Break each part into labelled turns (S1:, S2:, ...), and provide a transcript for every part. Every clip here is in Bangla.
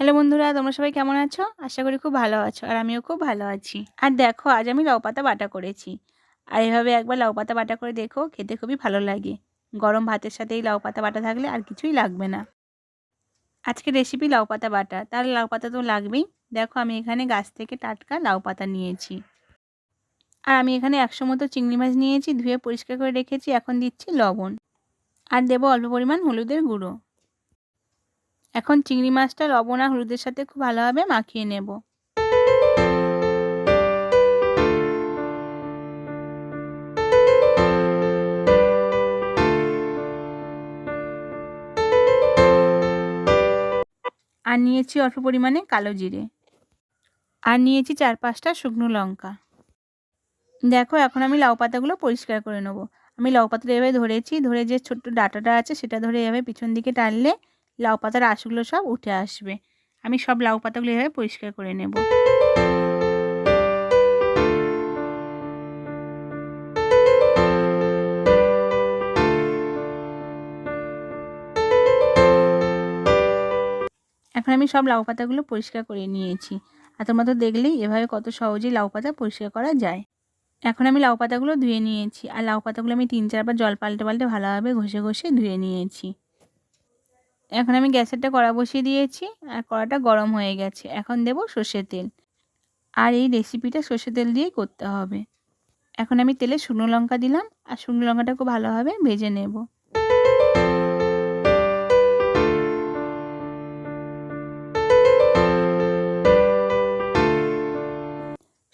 S1: হ্যালো বন্ধুরা, তোমরা সবাই কেমন আছো? আশা করি খুব ভালো আছো আর আমিও খুব ভালো আছি। আর দেখো, আজ আমি লাউ পাতা বাটা করেছি। আর এভাবে একবার লাউ পাতা বাটা করে দেখো, খেতে খুবই ভালো লাগে। গরম ভাতের সাথে এই লাউ পাতা বাটা থাকলে আর কিছুই লাগবে না। আজকে রেসিপি লাউ পাতা বাটা। তার লাউ পাতা তো লাগবেই। দেখো, আমি এখানে গাছ থেকে টাটকা লাউ পাতা নিয়েছি। আর আমি এখানে একশো মতো চিংড়ি মাছ নিয়েছি, ধুয়ে পরিষ্কার করে রেখেছি। এখন দিচ্ছি লবণ। আর দেবো অল্প পরিমাণ হলুদের গুঁড়ো। এখন চিংড়ি মাছটা লবণ আর হলুদের সাথে খুব ভালোভাবে মাখিয়ে নেব। আর নিয়েছি অল্প পরিমাণে কালো জিরে। আর নিয়েছি চার পাঁচটা শুকনো লঙ্কা। দেখো, এখন আমি লাউ পাতাগুলো পরিষ্কার করে নেব। আমি লাউ পাতাটা এভাবে ধরেছি, ধরে যে ছোট্ট ডাটাটা আছে সেটা ধরে এভাবে পিছন দিকে টানলে লাউ পাতার আঁশগুলো সব উঠে আসবে। আমি সব লাউ পাতাগুলো এভাবে পরিষ্কার করে নেব। এখন আমি সব লাউ পাতাগুলো পরিষ্কার করে নিয়েছি। আর তোমরা তো দেখলেই এভাবে কত সহজেই লাউ পাতা পরিষ্কার করা যায়। এখন আমি লাউ পাতাগুলো ধুয়ে নিয়েছি। আর লাউ পাতাগুলো আমি তিন চারবার জল পাল্টে পাল্টে ভালোভাবে ঘষে ঘষে ধুয়ে নিয়েছি। এখন আমি গ্যাসেরটা কড়া বসিয়ে দিয়েছি, আর কড়াটা গরম হয়ে গেছে। এখন দেব সর্ষের তেল। আর এই রেসিপিটা সর্ষের তেল দিয়েই করতে হবে। এখন আমি তেলে শুকনো লঙ্কা দিলাম, আর শুকনো লঙ্কাটা খুব ভালোভাবে ভেজে নেব।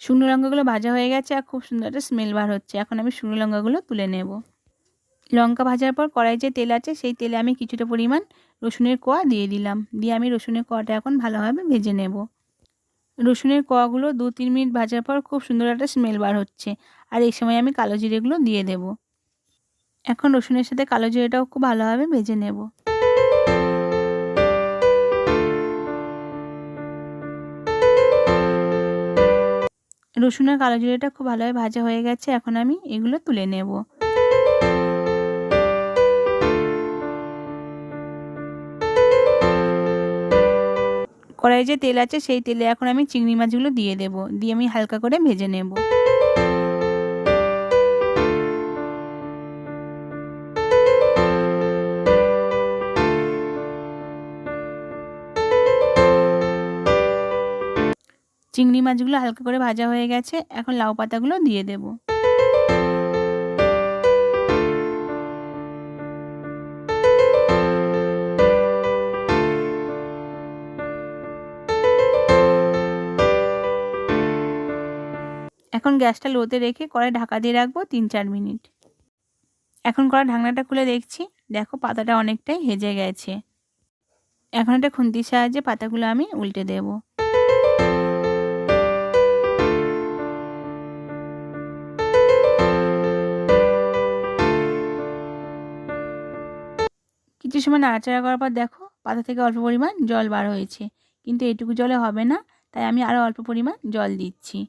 S1: শুকনো লঙ্কাগুলো ভাজা হয়ে গেছে, আর খুব সুন্দর একটা স্মেল বার হচ্ছে। এখন আমি শুকনো লঙ্কাগুলো তুলে নেব। লঙ্কা ভাজার পর কড়াই যে তেল আছে, সেই তেলে আমি কিছুটা পরিমাণ রসুনের কোয়া দিয়ে দিলাম। দিয়ে আমি রসুনের কোয়াটা এখন ভালোভাবে ভেজে নেব। রসুনের কোয়াগুলো দু তিন মিনিট ভাজার পর খুব সুন্দর একটা স্মেল বার হচ্ছে। আর এই সময় আমি কালো জিরেগুলো দিয়ে দেব। এখন রসুনের সাথে কালো জিরেটাও খুব ভালোভাবে ভেজে নেব। রসুন আর কালো জিরেটা খুব ভালোভাবে ভাজা হয়ে গেছে, এখন আমি এগুলো তুলে নেব। কড়াই যে তেল আছে সেই তেলে এখন আমি চিংড়ি মাছগুলো দিয়ে দেব। দিয়ে আমি হালকা করে ভেজে নেব। চিংড়ি মাছগুলো হালকা করে ভাজা হয়ে গেছে। এখন লাউ পাতাগুলো দিয়ে দেবো। এখন গ্যাসটা লোতে রেখে কড়াই ঢাকা দিয়ে রাখব তিন চার মিনিট। এখন কড়া ঢাকনাটা খুলে দেখছি। দেখো পাতাটা অনেকটাই হেজে গেছে। এখন একটা খুন্তির সাহায্যে পাতাগুলো আমি উল্টে দেব। কিছু সময় নাড়াচাড়া করার পর দেখো পাতা থেকে অল্প পরিমাণ জল বার হয়েছে। কিন্তু এটুকু জলে হবে না, তাই আমি আরও অল্প পরিমাণ জল দিচ্ছি।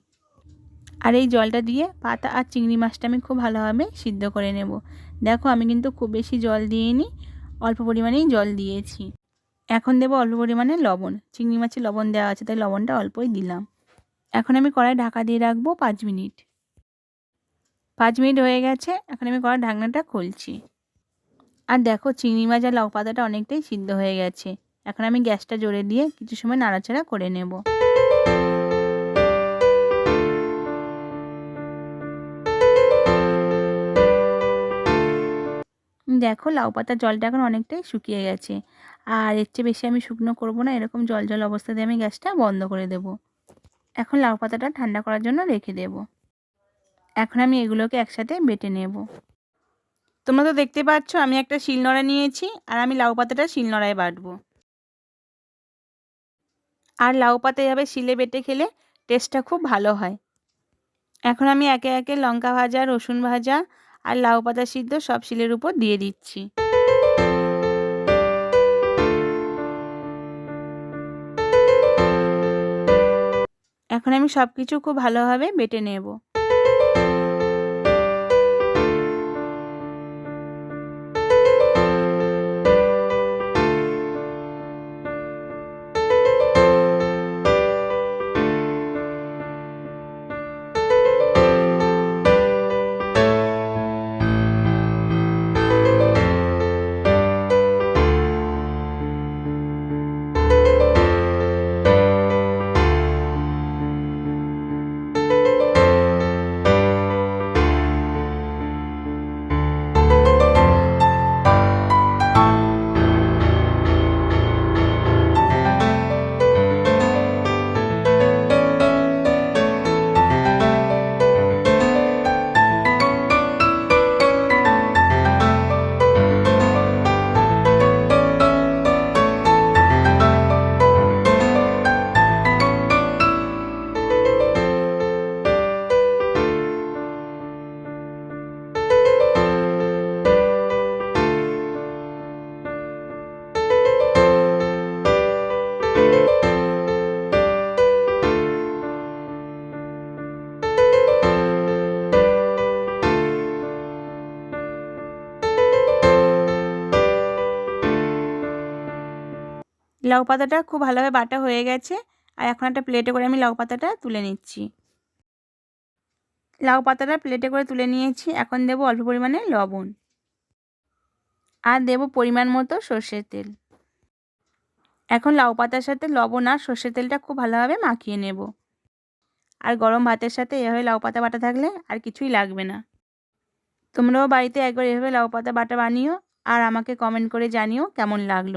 S1: আর এই জলটা দিয়ে পাতা আর চিংড়ি মাছটা আমি খুব ভালোভাবে সিদ্ধ করে নেব। দেখো আমি কিন্তু খুব বেশি জল দিইনি, অল্প পরিমাণেই জল দিয়েছি। এখন দেবো অল্প পরিমাণে লবণ, চিংড়ি মাছে লবণ দেওয়া আছে তাই লবণটা অল্পই দিলাম। এখন আমি কড়াই ঢাকা দিয়ে রাখব পাঁচ মিনিট। পাঁচ মিনিট হয়ে গেছে, এখন আমি কড়াই ঢাকনাটা খুলছি। আর দেখো চিংড়ি মাছ আর লাউ পাতাটা অনেকটাই সিদ্ধ হয়ে গেছে। এখন আমি গ্যাসটা জোরে দিয়ে কিছু সময় নাড়াচাড়া করে নেব। দেখো লাউ পাতার জলটা এখন অনেকটাই শুকিয়ে গেছে। আর এর চেয়ে বেশি আমি শুকনো করব না, এরকম জল জল অবস্থাতে আমি গ্যাসটা বন্ধ করে দেব। এখন লাউ পাতাটা ঠান্ডা করার জন্য রেখে দেব। এখন আমি এগুলোকে একসাথে বেটে নেব। তোমরা তো দেখতে পাচ্ছ, আমি একটা শিলনোড়া নিয়েছি আর আমি লাউ পাতাটা শিলনোড়ায় বাটবো। আর লাউ পাতা এভাবে শিলে বেটে খেলে টেস্টটা খুব ভালো হয়। এখন আমি একে একে লঙ্কা ভাজা, রসুন ভাজা আর লাউ পাতা সিদ্ধ সব শিলের উপর দিয়ে দিচ্ছি। এখন আমি সব কিছু খুব ভালোভাবে বেটে নেব। লাউ পাতাটা খুব ভালোভাবে বাটা হয়ে গেছে। আর এখন একটা প্লেটে করে আমি লাউ পাতাটা তুলে নিচ্ছি। লাউ পাতাটা প্লেটে করে তুলে নিয়েছি। এখন দেব অল্প পরিমাণে লবণ। আর দেব পরিমাণ মতো সর্ষের তেল। এখন লাউ পাতার সাথে লবণ আর সর্ষের তেলটা খুব ভালোভাবে মাখিয়ে নেব। আর গরম ভাতের সাথে এভাবে লাউ পাতা বাটা থাকলে আর কিছুই লাগবে না। তোমরাও বাড়িতে একবার এভাবে লাউ পাতা বাটা বানিও। আর আমাকে কমেন্ট করে জানিও কেমন লাগল।